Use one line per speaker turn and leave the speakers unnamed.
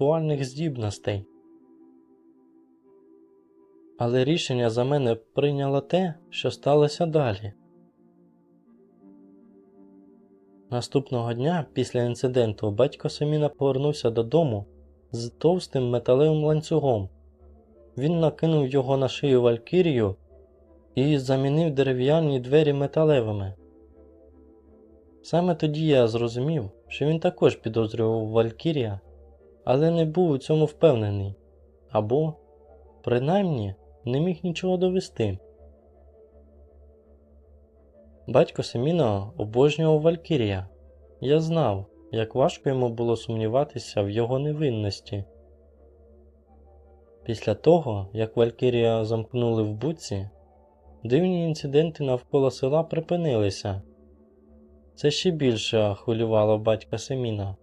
інтелектуальних здібностей. Але рішення за мене прийняло те, що сталося далі. Наступного дня після інциденту батько Семіна повернувся додому з товстим металевим ланцюгом. Він накинув його на шию Валькірію і замінив дерев'яні двері металевими. Саме тоді я зрозумів, що він також підозрював Валькірія, але не був у цьому впевнений, або, принаймні, не міг нічого довести. Батько Семіна обожнював Валькірія. Я знав, як важко йому було сумніватися в його невинності. Після того, як Валькірія замкнули в буці, дивні інциденти навколо села припинилися. Це ще більше хвилювало батька Семіна.